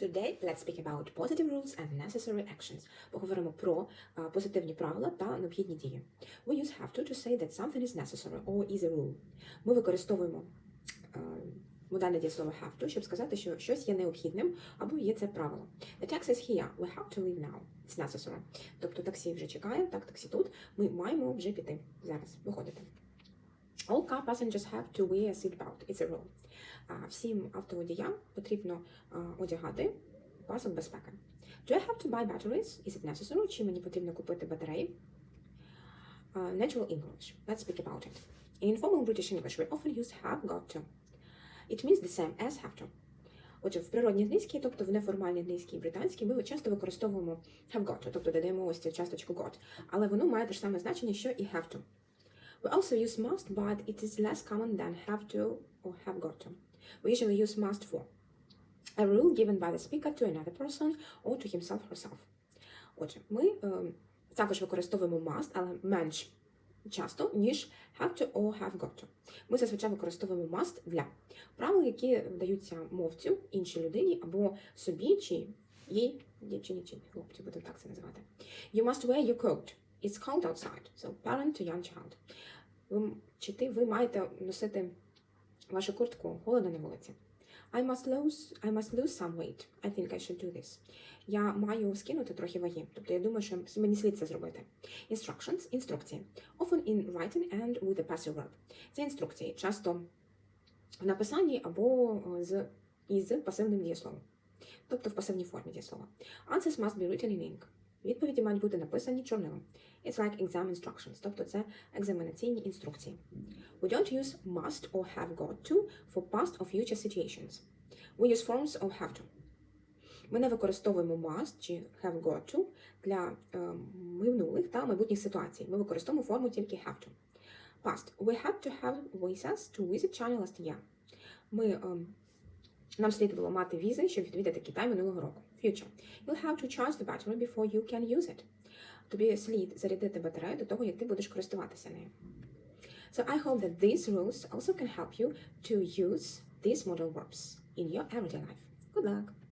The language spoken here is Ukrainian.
Today let's speak about positive rules and necessary actions. Поговоримо про а, позитивні правила та необхідні дії. We use have to to say that something is necessary or is a rule. Ми використовуємо а, модальне дієслово have to, щоб сказати, що щось є необхідним або є це правило. The taxi is here. We have to leave now. It's necessary. Тобто таксі вже чекає, так, таксі тут. Ми маємо вже піти зараз, виходити. All car passengers have to wear a seatbelt. It's a rule. Всім автоводіям потрібно одягати пасок безпеки. Do I have to buy batteries? Is it necessary? Чи мені потрібно купити батареї? Natural English. Let's speak about it. In informal British English, we often use have got to. It means the same as have to. Отже, в природній англійській, тобто в неформальній англійській британській, ми часто використовуємо have got to, тобто додаємо ось цю часточку got, але воно має те ж саме значення, що і have to. We also use must, but it is less common than have to or have got to. We usually use must for a rule given by the speaker to another person or to himself herself. Отже, ми е, також використовуємо must, але менш часто, ніж have to or have got to. Ми зазвичай використовуємо must для правил, які даються мовцю, іншій людині або собі чи їй, дівчині чи хлопцю, будемо так це називати. You must wear your coat. It's cold outside. So parent to young child. Ви, чи ти, ви маєте носити вашу куртку холодно на вулиці. I must lose, I must lose some weight. I think I should do this. Я маю скинути трохи ваги. Тобто я думаю, що мені слід це зробити. Instructions – інструкції. Often in writing and with a passive verb. Це інструкції, часто в написанні або е, з із пасивним дієсловом. Тобто в пасивній формі дієслова. Answers must be written in ink. Відповіді мають бути написані чорнилом. It's like exam instructions, тобто це екзаменаційні інструкції. We don't use must or have got to for past or future situations. We use forms of have to. Ми не використовуємо must чи have got to для е, минулих та майбутніх ситуацій. Ми використовуємо форму тільки have to. Past. We had to have visas to visit China last year. Ми, е, нам слідувало мати візи, щоб відвідати Китай минулого року. Future. You'll have to charge the battery before you can use it. Тобі слід зарядити батарею до того, як ти будеш користуватися нею. So I hope that these rules also can help you to use these modal verbs in your everyday life. Good luck!